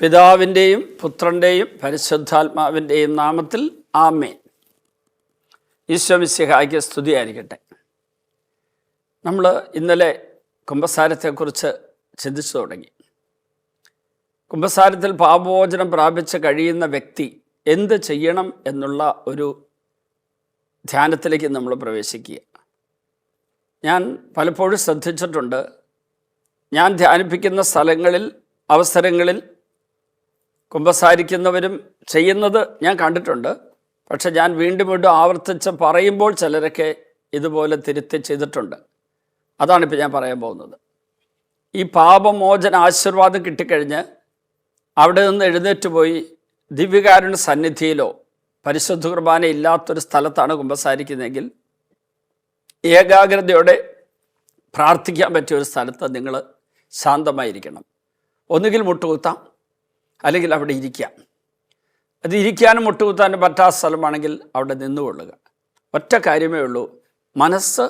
പിതാവിന്റെയും പുത്രന്റെയും പരിശുദ്ധാത്മാവിന്റെയും നാമത്തിൽ ആമേൻ. ഈശ്വമിസ്യഹായ്ക്ക് സ്തുതിയായിരിക്കട്ടെ. നമ്മൾ ഇന്നലെ കുംഭസാരത്തെക്കുറിച്ച് ചിന്തിച്ചു തുടങ്ങി. കുംഭസാരത്തിൽ പാപമോചനം പ്രാപിച്ച് കഴിയുന്ന വ്യക്തി എന്ത് ചെയ്യണം എന്നുള്ള ഒരു ധ്യാനത്തിലേക്ക് നമ്മൾ പ്രവേശിക്കുക. ഞാൻ പലപ്പോഴും ശ്രദ്ധിച്ചിട്ടുണ്ട് ഞാൻ ധ്യാനിപ്പിക്കുന്ന സ്ഥലങ്ങളിൽ അവസരങ്ങളിൽ കുമ്പസാരിക്കുന്നവരും ചെയ്യുന്നത് ഞാൻ കണ്ടിട്ടുണ്ട്. പക്ഷെ ഞാൻ വീണ്ടും വീണ്ടും ആവർത്തിച്ച് പറയുമ്പോൾ ചിലരൊക്കെ ഇതുപോലെ തിരുത്തി ചെയ്തിട്ടുണ്ട്. അതാണിപ്പോൾ ഞാൻ പറയാൻ പോകുന്നത്. ഈ പാപമോചന ആശീർവാദം കിട്ടിക്കഴിഞ്ഞ് അവിടെ നിന്ന് എഴുന്നേറ്റ് പോയി ദിവ്യകാരുണ്യ സന്നിധിയിലോ പരിശുദ്ധ കുർബാന ഇല്ലാത്തൊരു സ്ഥലത്താണ് കുമ്പസാരിക്കുന്നതെങ്കിൽ ഏകാഗ്രതയോടെ പ്രാർത്ഥിക്കാൻ പറ്റിയ ഒരു സ്ഥലത്ത് നിങ്ങൾ ശാന്തമായിരിക്കണം. ഒന്നുകിൽ മുട്ടുകുത്താം അല്ലെങ്കിൽ അവിടെ ഇരിക്കാം അത് ഇരിക്കാനും മുട്ടുകുത്താനും പറ്റാത്ത സ്ഥലമാണെങ്കിൽ അവിടെ നിന്നുകൊള്ളുക. ഒറ്റ കാര്യമേ ഉള്ളൂ. മനസ്സ്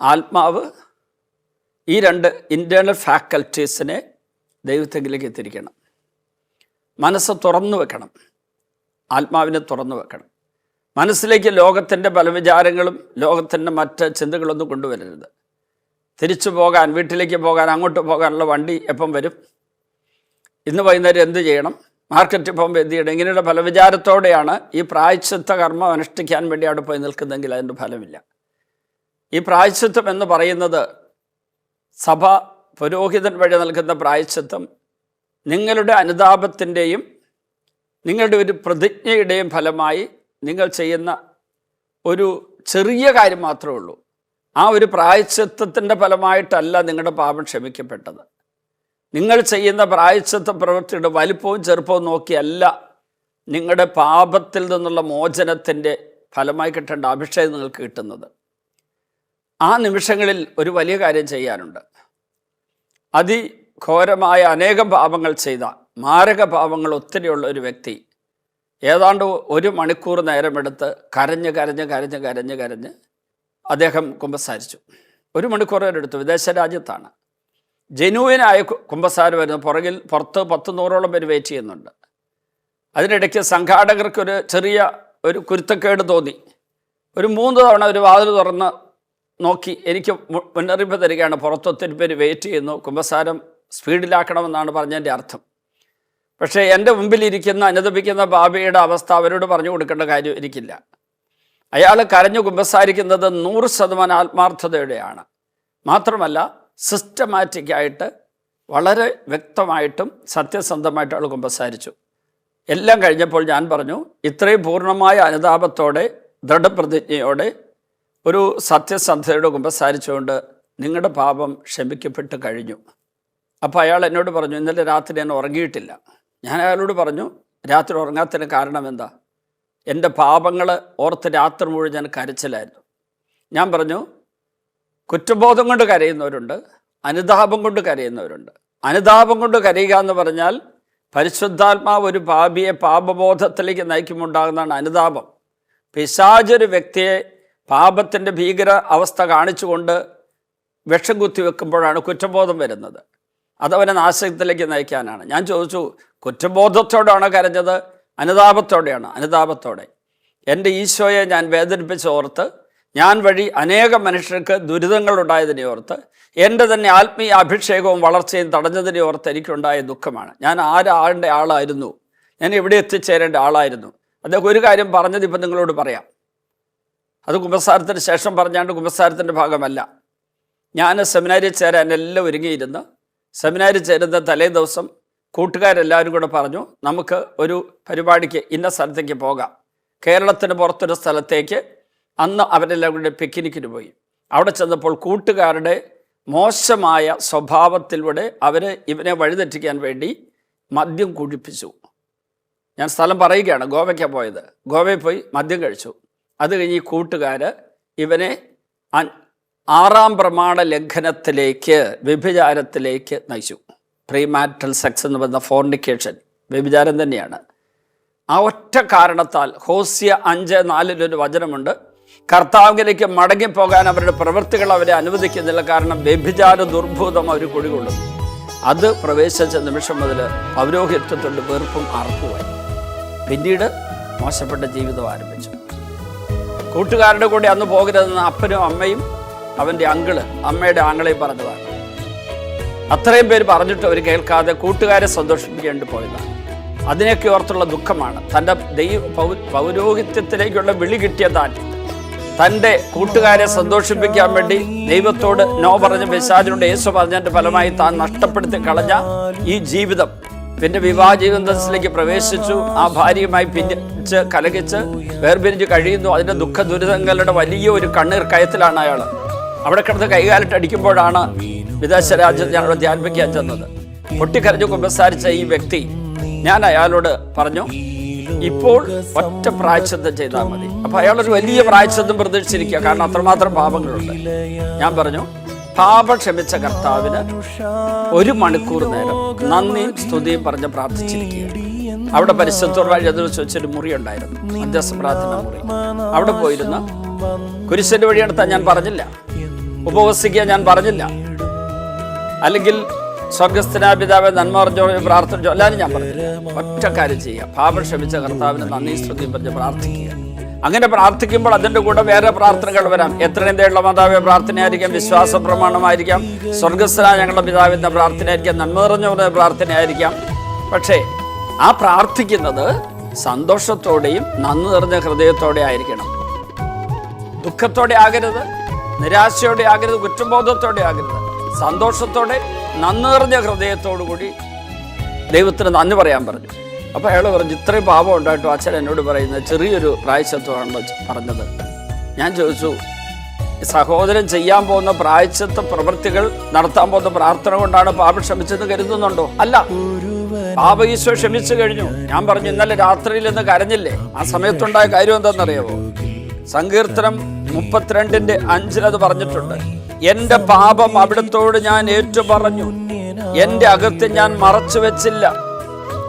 ആത്മാവ് ഈ രണ്ട് ഇന്റേർണൽ ഫാക്കൽറ്റീസിനെ ദൈവത്തെങ്കിലേക്ക് എത്തിരിക്കണം മനസ്സ് തുറന്നു വെക്കണം. ആത്മാവിനെ തുറന്നു വെക്കണം. മനസ്സിലേക്ക് ലോകത്തിന്റെ പല വിചാരങ്ങളും ലോകത്തിന്റെ മറ്റ് ചിന്തകളൊന്നും കൊണ്ടുവരരുത്. തിരിച്ചു പോകാൻ വീട്ടിലേക്ക് പോകാൻ അങ്ങോട്ട് പോകാനുള്ള വണ്ടി എപ്പം വരും? ഇന്ന് വൈകുന്നേരം എന്ത് ചെയ്യണം? മാർക്കറ്റ് പോകുമ്പോൾ എന്ത് ചെയ്യണം? ഇങ്ങനെയുള്ള പല വിചാരത്തോടെയാണ് ഈ പ്രായച്ചിത്ത കർമ്മം അനുഷ്ഠിക്കാൻ വേണ്ടി അവിടെ പോയി നിൽക്കുന്നതെങ്കിൽ അതിന്റെ ഫലമില്ല. ഈ പ്രായച്ചിത്തം എന്ന് പറയുന്നത് സഭ പുരോഹിതൻ വഴി നൽകുന്ന പ്രായച്ചിത്തം നിങ്ങളുടെ അനുതാപത്തിന്റെയും നിങ്ങളുടെ ഒരു പ്രതിജ്ഞയുടെയും ഫലമായി നിങ്ങൾ ചെയ്യുന്ന ഒരു ചെറിയ കാര്യം മാത്രമേ ഉള്ളൂ. ആ ഒരു പ്രായച്ചിത്തത്തിന്റെ ഫലമായിട്ടല്ല നിങ്ങളുടെ പാപം ക്ഷമിക്കപ്പെട്ടത്. നിങ്ങൾ ചെയ്യുന്ന പ്രായച്ചത്വ പ്രവൃത്തിയുടെ വലിപ്പവും ചെറുപ്പവും നോക്കിയല്ല നിങ്ങളുടെ പാപത്തിൽ നിന്നുള്ള മോചനത്തിന്റെ ഫലമായി കിട്ടേണ്ട അഭിഷേകം നിങ്ങൾക്ക് കിട്ടുന്നത്. ആ നിമിഷങ്ങളിൽ ഒരു വലിയ കാര്യം ചെയ്യാനുണ്ട്. അതിഘോരമായ അനേകം പാപങ്ങൾ ചെയ്ത മാരക പാപങ്ങൾ ഒത്തിരിയുള്ള ഒരു വ്യക്തി ഏതാണ്ട് ഒരു മണിക്കൂർ നേരമെടുത്ത് കരഞ്ഞ് കരഞ്ഞ് കരഞ്ഞ് കരഞ്ഞ് കരഞ്ഞ് അദ്ദേഹം കുമ്പസാരിച്ചു. ഒരു മണിക്കൂർ എടുത്തു വിദേശ രാജ്യത്താണ്. ജനുവിനായ കുമ്പസാര വരുന്നു പുറകിൽ പുറത്ത് പത്ത് നൂറോളം പേര് വെയിറ്റ് ചെയ്യുന്നുണ്ട്. അതിനിടയ്ക്ക് സംഘാടകർക്കൊരു ചെറിയ ഒരു കുരുത്തക്കേട് തോന്നി. ഒരു മൂന്ന് തവണ ഒരു വാതിൽ തുറന്ന് നോക്കി എനിക്ക് മുന്നറിയിപ്പ് തരികയാണ്. പുറത്ത് ഒത്തിരി പേര് വെയിറ്റ് ചെയ്യുന്നു. കുമ്പസാരം സ്പീഡിലാക്കണമെന്നാണ് പറഞ്ഞതിന്റെ അർത്ഥം. പക്ഷേ എന്റെ മുമ്പിലിരിക്കുന്ന അനുദപിക്കുന്ന ബാബയുടെ അവസ്ഥ അവരോട് പറഞ്ഞു കൊടുക്കേണ്ട കാര്യം എനിക്കില്ല. അയാൾ കരഞ്ഞു കുമ്പസാരിക്കുന്നത് നൂറ് ശതമാനം ആത്മാർത്ഥതയുടെയാണ്. മാത്രമല്ല സിസ്റ്റമാറ്റിക് ആയിട്ട് വളരെ വ്യക്തമായിട്ടും സത്യസന്ധമായിട്ടും അയാൾ കുമ്പസാരിച്ചു എല്ലാം കഴിഞ്ഞപ്പോൾ ഞാൻ പറഞ്ഞു ഇത്രയും പൂർണമായ അനുതാപത്തോടെ ദൃഢപ്രതിജ്ഞയോടെ ഒരു സത്യസന്ധതയോടെ കുമ്പസാരിച്ചുകൊണ്ട് നിങ്ങളുടെ പാപം ക്ഷമിക്കപ്പെട്ട് കഴിഞ്ഞു. അപ്പോൾ അയാൾ എന്നോട് പറഞ്ഞു ഇന്നലെ രാത്രി ഞാൻ ഉറങ്ങിയിട്ടില്ല. ഞാൻ അയാളോട് പറഞ്ഞു രാത്രി ഉറങ്ങാത്തതിന് കാരണം എന്താ? എന്റെ പാപങ്ങൾ ഓർത്ത് രാത്രി മുഴുവൻ ഞാൻ കരച്ചിലായിരുന്നു. ഞാൻ പറഞ്ഞു കുറ്റബോധം കൊണ്ട് കരയുന്നവരുണ്ട് അനുതാപം കൊണ്ട് കരയുന്നവരുണ്ട്. അനുതാപം കൊണ്ട് കരയുക എന്ന് പറഞ്ഞാൽ പരിശുദ്ധാത്മാവ് ഒരു പാപിയെ പാപബോധത്തിലേക്ക് നയിക്കുമുണ്ടാകുന്നതാണ് അനുതാപം. പിശാചൊരു വ്യക്തിയെ പാപത്തിന്റെ ഭീകര അവസ്ഥ കാണിച്ചുകൊണ്ട് വിഷം കുത്തി വെക്കുമ്പോഴാണ് കുറ്റബോധം വരുന്നത്. അതവനെ നാശത്തിലേക്ക് നയിക്കാനാണ്. ഞാൻ ചോദിച്ചു കുറ്റബോധത്തോടാണ് കരഞ്ഞത്? അനുതാപത്തോടെയാണ് അനുതാപത്തോടെ. എന്റെ ഈശോയെ ഞാൻ വേദനിപ്പിച്ച് ഓർത്ത് ഞാൻ വഴി അനേകം മനുഷ്യർക്ക് ദുരിതങ്ങൾ ഉണ്ടായതിനെ ഓർത്ത് എന്റെ തന്നെ ആത്മീയ അഭിഷേകവും വളർച്ചയും തടഞ്ഞതിനെ ഓർത്ത് എനിക്കുണ്ടായ ദുഃഖമാണ്. ഞാൻ ആരാളുടെ ആളായിരുന്നു? ഞാൻ എവിടെ എത്തിച്ചേരേണ്ട ആളായിരുന്നു? അദ്ദേഹം ഒരു കാര്യം പറഞ്ഞത് ഇപ്പം നിങ്ങളോട് പറയാം. അത് കുമ്പസാരത്തിന് ശേഷം പറഞ്ഞാണ്ട് കുമ്പസാരത്തിന്റെ ഭാഗമല്ല. ഞാൻ സെമിനാരിൽ ചേരാൻ എല്ലാം ഒരുങ്ങിയിരുന്ന്. സെമിനാരിൽ ചേരുന്ന തലേ ദിവസം കൂട്ടുകാരെല്ലാവരും കൂടെ പറഞ്ഞു നമുക്ക് ഒരു പരിപാടിക്ക് ഇന്ന സ്ഥലത്തേക്ക് പോകാം. കേരളത്തിന് പുറത്തൊരു സ്ഥലത്തേക്ക് അന്ന് അവരെല്ലാം കൂടെ പിക്നിക്കിന് പോയി. അവിടെ ചെന്നപ്പോൾ കൂട്ടുകാരുടെ മോശമായ സ്വഭാവത്തിലൂടെ അവർ ഇവനെ വഴിതെറ്റിക്കാൻ വേണ്ടി മദ്യം കുഴിപ്പിച്ചു ഞാൻ സ്ഥലം പറയുകയാണ് ഗോവയ്ക്കാണ് പോയത്. ഗോവയിൽ പോയി മദ്യം കഴിച്ചു. അത് കഴിഞ്ഞ് ഈ കൂട്ടുകാർ ഇവനെ ആറാം പ്രമാണ ലംഘനത്തിലേക്ക് വ്യഭിചാരത്തിലേക്ക് നയിച്ചു. പ്രീമാറ്റൽ സെക്സ് എന്ന് പറയുന്ന ഫോർണിക്കേഷൻ വ്യഭിചാരം തന്നെയാണ്. ആ ഒറ്റ കാരണത്താൽ ഹോസ്യ അഞ്ച് നാലിലൊരു വചനമുണ്ട്. കർത്താവിലേക്ക് മടങ്ങിപ്പോകാൻ അവരുടെ പ്രവൃത്തികൾ അവരെ അനുവദിക്കുന്നില്ല. കാരണം വ്യഭിചാര ദുർഭൂതം അവർ കുടികൊള്ളുന്നു. അത് പ്രവേശിച്ച നിമിഷം മുതൽ പൗരോഹിത്വത്തിന്റെ വെറുപ്പും അറപ്പുമായി. പിന്നീട് മോശപ്പെട്ട ജീവിതം ആരംഭിച്ചു. കൂട്ടുകാരുടെ കൂടെ അന്ന് പോകരുതെന്ന് അപ്പനും അമ്മയും അവന്റെ അങ്കിൾ അമ്മയുടെ ആങ്ങളെയും പറഞ്ഞതാണ്. അത്രയും പേര് പറഞ്ഞിട്ട് അവർ കേൾക്കാതെ കൂട്ടുകാരെ സന്തോഷിപ്പിക്കേണ്ടി പോയതാണ് അതിനൊക്കെ ഓർത്തുള്ള ദുഃഖമാണ്. തന്റെ ദൈവ പൗരോഹിത്യത്തിലേക്കുള്ള വിളി കിട്ടിയ തന്റെ കൂട്ടുകാരെ സന്തോഷിപ്പിക്കാൻ വേണ്ടി ദൈവത്തോട് നോ പറഞ്ഞ പിശാചിനോട് യേശു പറഞ്ഞതിന്റെ ഫലമായി താൻ നഷ്ടപ്പെടുത്തി കളഞ്ഞ ഈ ജീവിതം. പിന്നെ വിവാഹ ജീവിതത്തിലേക്ക് പ്രവേശിച്ചു. ആ ഭാര്യയുമായി പിന്നിച്ച് കലകിച്ച് വേർപിരിഞ്ഞ് കഴിയുന്നു. അതിന്റെ ദുഃഖ ദുരിതങ്ങളുടെ വലിയ ഒരു കണ്ണീർ കയത്തിലാണ് അയാൾ. അവിടെ കിടന്ന് കൈകാലിട്ട് അടിക്കുമ്പോഴാണ് വിദേശ രാജ്യത്ത് ഞങ്ങൾ ധ്യാനിപ്പിക്കാൻ ചെന്നത്. പൊട്ടിക്കരഞ്ഞു കുമ്പസാരിച്ച ഈ വ്യക്തി ഞാൻ അയാളോട് പറഞ്ഞു ഇപ്പോൾ ഒറ്റ പ്രായശ്ചിത്തം ചെയ്താൽ മതി. അപ്പൊ അയാളൊരു വലിയ പ്രായശ്ചിത്തം പ്രതീക്ഷിച്ചിരിക്കുക. കാരണം അത്രമാത്രം പാപങ്ങളുണ്ട്. ഞാൻ പറഞ്ഞു പാപ ക്ഷമിച്ച കർത്താവിന് ഒരു മണിക്കൂർ നേരം നന്ദിയും സ്തുതിയും പറഞ്ഞ് പ്രാർത്ഥിച്ചിരിക്കുക അവിടെ പരിശുദ്ധത്തോട് വഴി അതിൽ ചോദിച്ചൊരു മുറി ഉണ്ടായിരുന്നു. മധ്യസ്ഥ പ്രാർത്ഥന മുറി. അവിടെ പോയിരുന്ന കുരിശന്റെ വഴി എടുത്താൽ ഞാൻ പറഞ്ഞില്ല. ഉപവസിക്കുക ഞാൻ പറഞ്ഞില്ല. അല്ലെങ്കിൽ സ്വർഗസ്ഥനായ പിതാവെ നന്മ പറഞ്ഞോ പ്രാർത്ഥന ചൊല്ലാനും ഞാൻ പറഞ്ഞു. ഒറ്റ കാര്യം ചെയ്യുക. പാപം ക്ഷമിച്ച കർത്താവിന് നന്ദി സ്തുതിയും പറഞ്ഞ് പ്രാർത്ഥിക്കുക. അങ്ങനെ പ്രാർത്ഥിക്കുമ്പോൾ അതിന്റെ കൂടെ വേറെ പ്രാർത്ഥനകൾ വരാം. എത്രയും മാതാവെ പ്രാർത്ഥനയായിരിക്കാം. വിശ്വാസ പ്രമാണമായിരിക്കാം സ്വർഗസ്ഥനായ ഞങ്ങളുടെ പിതാവിന്റെ പ്രാർത്ഥനയായിരിക്കാം. നന്മ നിറഞ്ഞവരുടെ പ്രാർത്ഥനയായിരിക്കാം. പക്ഷേ ആ പ്രാർത്ഥിക്കുന്നത് സന്തോഷത്തോടെയും നന്ദി നിറഞ്ഞ ഹൃദയത്തോടെ ആയിരിക്കണം. ദുഃഖത്തോടെ ആകരുത്. നിരാശയോടെ ആകരുത്. കുറ്റബോധത്തോടെ ആകരുത്. സന്തോഷത്തോടെ നന്ദി നിറഞ്ഞ ഹൃദയത്തോടു കൂടി ദൈവത്തിന് നന്ദി പറയാൻ പറഞ്ഞു. അപ്പോൾ അയാൾ പറഞ്ഞു ഇത്രയും പാപം ഉണ്ടായിട്ടും അച്ഛൻ എന്നോട് പറയുന്നത് ചെറിയൊരു പ്രായശത്വമാണല്ലോ പറഞ്ഞത്. ഞാൻ ചോദിച്ചു സഹോദരൻ ചെയ്യാൻ പോകുന്ന പ്രായച്ചത്വ പ്രവൃത്തികൾ നടത്താൻ പോകുന്ന പ്രാർത്ഥന കൊണ്ടാണ് പാപം ക്ഷമിച്ചെന്ന് കരുതുന്നുണ്ടോ? അല്ല പാപ ഈശോ ക്ഷമിച്ചു കഴിഞ്ഞു. ഞാൻ പറഞ്ഞു ഇന്നലെ രാത്രിയിൽ നിന്ന് കരഞ്ഞില്ലേ? ആ സമയത്തുണ്ടായ കാര്യം എന്താണെന്നറിയാമോ സങ്കീർത്തനം മുപ്പത്തിരണ്ടിന്റെ അഞ്ചിലത് പറഞ്ഞിട്ടുണ്ട്. എന്റെ പാപം അവിടത്തോട് ഞാൻ ഏറ്റുപറഞ്ഞു. എന്റെ അകത്ത് ഞാൻ മറച്ചു വെച്ചില്ല.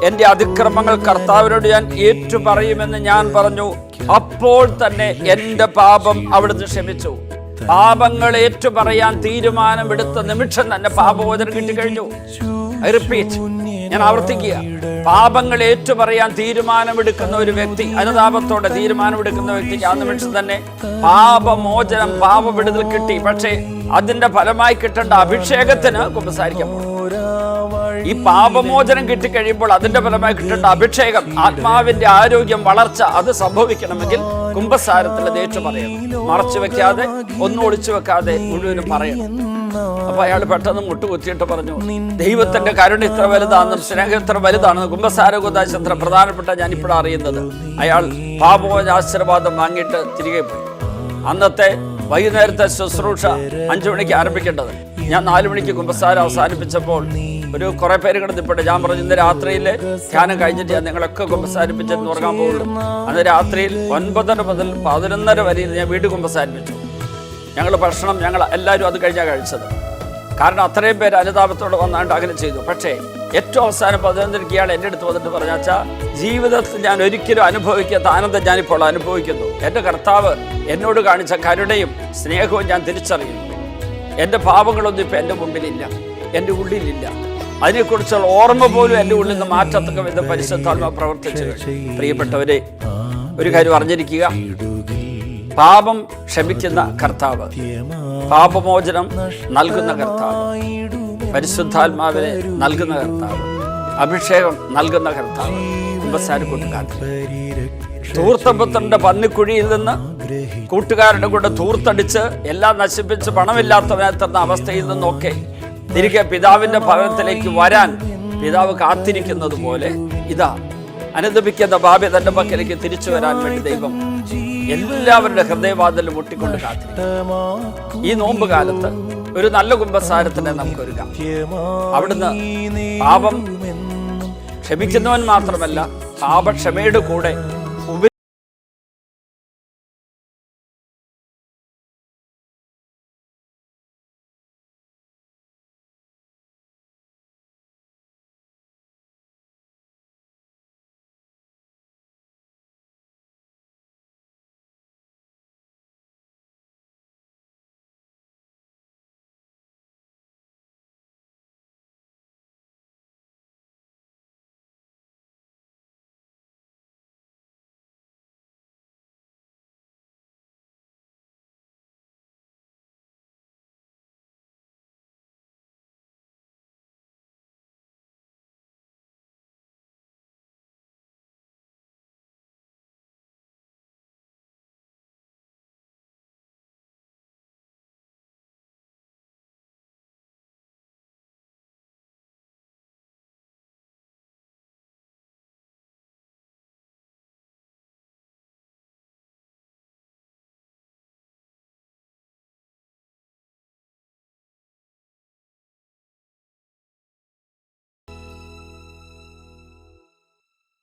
എന്റെ അതിക്രമങ്ങൾ കർത്താവിനോട് ഞാൻ ഏറ്റു പറയുമെന്ന് ഞാൻ പറഞ്ഞു. അപ്പോൾ തന്നെ എന്റെ പാപം അവിടുന്ന് ക്ഷമിച്ചു. പാപങ്ങൾ ഏറ്റുപറയാൻ തീരുമാനം തീരുമാനമെടുത്ത നിമിഷം തന്നെ പാപമോചനം കിട്ടിക്കഴിഞ്ഞു. ഐ റിപ്പീറ്റ് ഞാൻ ആവർത്തിക്കുക. പാപങ്ങൾ ഏറ്റുപറയാൻ തീരുമാനമെടുക്കുന്ന ഒരു വ്യക്തി അനുതാപത്തോടെ തീരുമാനമെടുക്കുന്ന വ്യക്തിക്ക് ആ നിമിഷം തന്നെ പാപമോചനം പാപവിടുതൽ കിട്ടി. പക്ഷേ അതിന്റെ ഫലമായി കിട്ടേണ്ട അഭിഷേകത്തിന് കുമ്പസാരിക്കാൻ പോകും ഈ പാപമോചനം കിട്ടിക്കഴിയുമ്പോൾ അതിന്റെ ഫലമായി കിട്ടേണ്ട അഭിഷേകം ആത്മാവിന്റെ ആരോഗ്യം വളർച്ച അത് സംഭവിക്കണമെങ്കിൽ കുംഭസാരത്തിൽ ദേഷ്യം പറയണം മറച്ചു വെക്കാതെ ഒന്നും ഒളിച്ചു വെക്കാതെ മുഴുവനും പറയണം. അപ്പൊ അയാൾ പെട്ടെന്ന് മുട്ടുകുത്തിയിട്ട് പറഞ്ഞു ദൈവത്തിന്റെ കരുണ ഇത്ര വലുതാണെന്നും സ്നേഹം ഇത്ര വലുതാണെന്നും കുംഭസാര എത്ര പ്രധാനപ്പെട്ട ഞാൻ ഇപ്പോഴാണ് അറിയുന്നത്. അയാൾ പാപമോചന ആശീർവാദം വാങ്ങിയിട്ട് തിരികെ പോയി. അന്നത്തെ വൈകുന്നേരത്തെ ശുശ്രൂഷ അഞ്ചു മണിക്ക് ആരംഭിക്കേണ്ടത്. ഞാൻ നാലു മണിക്ക് കുമ്പസാരം അവസാനിപ്പിച്ചപ്പോൾ ഒരു കുറെ പേര് കിടന്നിപ്പോട്ടെ ഞാൻ പറഞ്ഞു ഇന്ന് രാത്രിയിൽ ധ്യാനം കഴിഞ്ഞിട്ട് ഞാൻ നിങ്ങളൊക്കെ കുമ്പസാരിപ്പിച്ചെന്ന് ഉറങ്ങാൻ പോകുള്ളൂ അന്ന് രാത്രിയിൽ ഒൻപതര മുതൽ പതിനൊന്നര വരെ ഞാൻ വീട്ടിൽ കുമ്പസാരിപ്പിച്ചു. ഞങ്ങൾ ഭക്ഷണം ഞങ്ങൾ എല്ലാവരും അത് കഴിഞ്ഞാൽ കഴിച്ചത്. കാരണം അത്രയും പേര് അനുതാപത്തോടെ വന്നാണ്ട് അങ്ങനെ ചെയ്തു. പക്ഷേ ഏറ്റവും അവസാനം പതിനൊന്നിന് ഇയാൾ എന്റെ അടുത്ത് വന്നിട്ട് പറഞ്ഞാച്ചാ ജീവിതത്തിൽ ഞാൻ ഒരിക്കലും അനുഭവിക്കാത്ത ആനന്ദം ഞാനിപ്പോൾ അനുഭവിക്കുന്നു. എന്റെ കർത്താവ് എന്നോട് കാണിച്ച കരുണയും സ്നേഹവും ഞാൻ തിരിച്ചറിയുന്നു. എന്റെ പാപങ്ങളൊന്നും ഇപ്പം എന്റെ മുമ്പിലില്ല. എന്റെ ഉള്ളിലില്ല. അതിനെക്കുറിച്ചുള്ള ഓർമ്മ പോലും എന്റെ ഉള്ളിൽ നിന്ന് മാറ്റത്തക്ക വിധം പരിശുദ്ധാത്മ പ്രവർത്തിച്ചു പ്രിയപ്പെട്ടവരെ ഒരു കാര്യം അറിഞ്ഞിരിക്കുക. പാപം ക്ഷമിക്കുന്ന കർത്താവ് പാപമോചനം നൽകുന്ന കർത്താവ് പരിശുദ്ധാത്മാവിനെ നൽകുന്ന കർത്താവ് അഭിഷേകം നൽകുന്ന കർത്താവ് കുമ്പസാരക്കൂട്ടുകാരൻ തൂർത്തപുത്രന്റെ പന്നിക്കുഴിയിൽ നിന്ന് കൂട്ടുകാരുടെ കൂടെ തൂർത്തടിച്ച് എല്ലാം നശിപ്പിച്ച് പണമില്ലാത്തവനെ തന്ന അവസ്ഥയിൽ നിന്നൊക്കെ തിരികെ പിതാവിന്റെ ഭവനത്തിലേക്ക് വരാൻ പിതാവ് കാത്തിരിക്കുന്നത് പോലെ ഇതാ അനുദപിക്കുന്ന ഭാവി തന്റെ പക്കലേക്ക് തിരിച്ചു വരാൻ വേണ്ടി ദൈവം എല്ലാവരുടെ ഹൃദയവാതിലും മുട്ടിക്കൊണ്ട് ഈ നോമ്പ് കാലത്ത് ഒരു നല്ല കുംഭസാരത്തിനെ നമുക്ക് ഒരുക്കാം അവിടുന്ന് പാപം ക്ഷമിക്കുന്നവൻ മാത്രമല്ല പാപക്ഷമയുടെ കൂടെ